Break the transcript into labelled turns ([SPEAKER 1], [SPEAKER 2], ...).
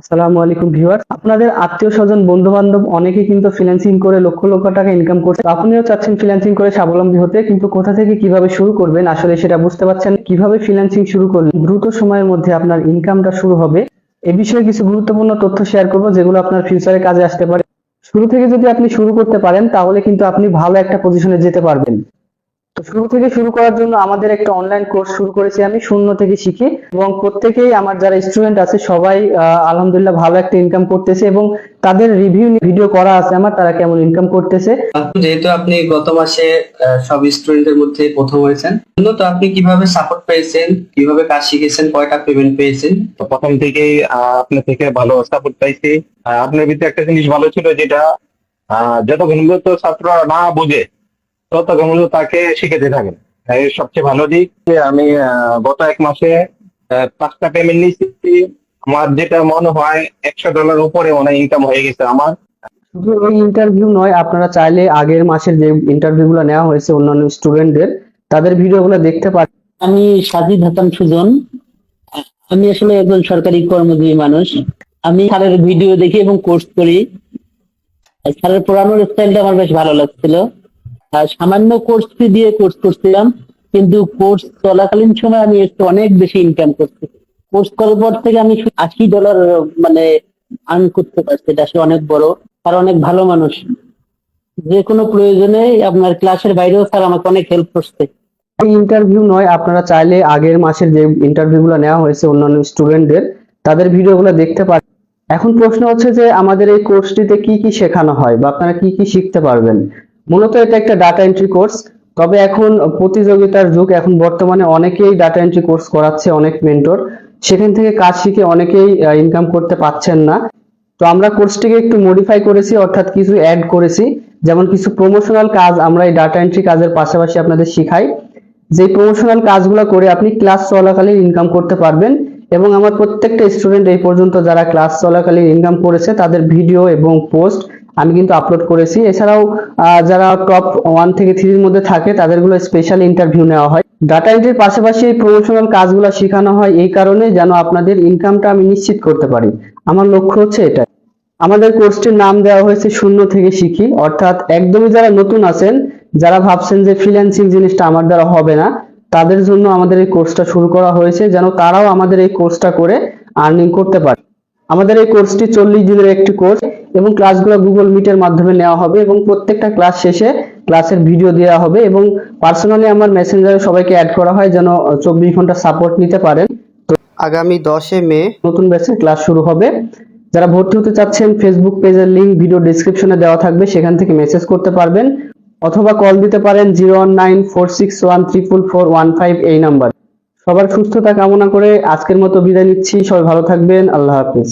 [SPEAKER 1] আসসালামু আলাইকুম ভিউয়ার আপনাদের আত্মীয় স্বজন বন্ধু বান্ধব অনেকে কিন্তু ফ্রিল্যান্সিং করে লক্ষ লক্ষ টাকা ইনকাম করছে। আপনিও চাচ্ছেন ফ্রিল্যান্সিং করে স্বাবলম্বী হতে, কিন্তু কোথা থেকে কীভাবে শুরু করবেন আসলে সেটা বুঝতে পারছেন কীভাবে ফ্রিল্যান্সিং শুরু করলে দ্রুত সময়ের মধ্যে আপনার ইনকামটা শুরু হবে। এ বিষয়ে কিছু গুরুত্বপূর্ণ তথ্য শেয়ার করব, যেগুলো আপনার ফিউচারে কাজে আসতে পারে। শুরু থেকে যদি আপনি শুরু করতে পারেন, তাহলে কিন্তু আপনি ভালো একটা পজিশনে যেতে পারবেন। তো শুরু থেকে শুরু করার জন্য আমাদের একটা অনলাইন কোর্স শুরু করেছি আমি শূন্য থেকে শিখে। এবং প্রত্যেকেই আমার যারা স্টুডেন্ট আছে সবাই আহ, আলহামদুলিল্লাহ ভালো একটা ইনকাম করতেছে এবং তাদের রিভিউ ভিডিও করা আছে আমার তারা কেমন ইনকাম করতেছে।
[SPEAKER 2] যেহেতু আপনি গত মাসে আহ, সব স্টুডেন্টের মধ্যে প্রথম হয়েছেন তো আপনি কীভাবে সাপোর্ট পেয়েছেন? কীভাবে কাজ শিখেছেন? কয়টা পেমেন্ট পেয়েছেন?
[SPEAKER 3] তো প্রথম থেকেই আহ, আপনার থেকে ভালো সাপোর্ট পাইছি। আহ, আপনার ভিতরে একটা জিনিস ভালো ছিল যেটা আহ, যতক্ষণ পর্যন্ত ছাত্র না বুঝে পর্যন্ত তাকে শিখেতে থাকেন। এর সবচেয়ে ভালো দিক যে আমি আহ, গত এক মাসে আহ, পাঁচটা পেমেন্ট নিয়েছি। আমার যেটা মনে হয় একশো ডলার উপরে মনে ইনকাম হয়ে গেছে আমার।
[SPEAKER 1] শুধু এই ইন্টারভিউ নয় আপনারা চাইলে আগের মাসের যে ইন্টারভিউ গুলো নেওয়া হয়েছে অন্যান্য স্টুডেন্টদের তাদের ভিডিও ভিডিওগুলো দেখতে পারেন।
[SPEAKER 4] আমি সাজিদ হাসান সুজন। আমি আসলে একজন সরকারি কর্মজীবী মানুষ। আমি স্যারের ভিডিও দেখি এবং কোর্স করি। স্যারের পড়ানোর স্টাইলটা আমার বেশ ভালো লাগছিল। সামান্য কোর্স ফি দিয়ে কোর্স করছিলাম, কিন্তু কোর্স চলাকালীন সময় আমি একটু অনেক বেশি ইনকাম করছি। কোর্স করার পর থেকে আমি আশি ডলার মানে আর্ন করতে পারছি, এটা অনেক বড়, আর অনেক ভালো মানুষ। যে কোনো প্রয়োজনে আপনার ক্লাসের বাইরেও স্যার আমাকে অনেক হেল্প করছে।
[SPEAKER 1] ইন্টারভিউ নয়, আপনারা চাইলে আগের মাসের যে ইন্টারভিউ গুলো নেওয়া হয়েছে অন্যান্য স্টুডেন্টদের তাদের ভিডিওগুলো দেখতে পারেন। এখন প্রশ্ন হচ্ছে যে, আমাদের এই কোর্সটিতে কি কি শেখানো হয়, বা আপনারা কি কি শিখতে পারবেন? মূলত এটা একটা ডাটা এন্ট্রি কোর্স তবে এখন প্রতিযোগিতার যুগ, এখন বর্তমানে অনেকেই ডাটা এন্ট্রি কোর্স করাচ্ছে অনেক মেন্টর সেখান থেকে কাজ শিখে অনেকেই ইনকাম করতে পাচ্ছেন না। তো আমরা কোর্সটিকে একটু মডিফাই করেছি, অর্থাৎ কিছু অ্যাড করেছি, যেমন কিছু প্রমোশনাল কাজ আমরা এই ডাটা এন্ট্রি কাজের পাশাপাশি আপনাদের শিখাই। যে প্রমোশনাল কাজগুলো করে আপনি ক্লাস চলাকালীন ইনকাম করতে পারবেন এবং আমার প্রত্যেকটা স্টুডেন্ট এই পর্যন্ত যারা ক্লাস চলাকালীন ইনকাম করেছে, তাদের ভিডিও এবং পোস্ট আমি কিন্তু আপলোড করেছি। এছাড়াও যারা টপ ওয়ান থেকে থ্রির মধ্যে থাকে, তাদেরগুলো স্পেশাল ইন্টারভিউ নেওয়া হয়। ডাটা এন্ট্রির পাশাপাশি এই প্রমোশনাল কাজগুলো শেখানো হয় এই কারণে যেন আপনাদের ইনকামটা আমি নিশ্চিত করতে পারি। আমার লক্ষ্য হচ্ছে এটা আমাদের কোর্সটির নাম দেওয়া হয়েছে শূন্য থেকে শিখি। অর্থাৎ একদমই যারা নতুন আছেন, যারা ভাবছেন যে ফ্রিল্যান্সিং জিনিসটা আমার দ্বারা হবে না, তাদের জন্য আমাদের এই কোর্সটা শুরু করা হয়েছে, যেন তারাও আমাদের এই কোর্সটা করে আর্নিং করতে পারে। আমাদের এই কোর্সটি চল্লিশ দিনের একটি কোর্স এবং ক্লাসগুলো গুগল মিটের মাধ্যমে নেওয়া হবে এবং প্রত্যেকটা ক্লাস শেষে ক্লাসের ভিডিও দেওয়া হবে এবং পার্সোনালি আমার মেসেঞ্জারে সবাইকে অ্যাড করা হয় যেন চব্বিশ ঘণ্টা সাপোর্ট নিতে পারেন।
[SPEAKER 2] তো আগামী দশে মে
[SPEAKER 1] নতুন ব্যাচের ক্লাস শুরু হবে। যারা ভর্তি হতে চাচ্ছেন ফেসবুক পেজের লিংক ভিডিও ডেসক্রিপশনে দেওয়া থাকবে সেখান থেকে মেসেজ করতে পারবেন অথবা কল দিতে পারেন zero one nine four six one triple four one five এই নাম্বার সবার সুস্থতা কামনা করে আজকের মতো বিদায় নিচ্ছি সবাই ভালো থাকবেন আল্লাহ হাফিজ।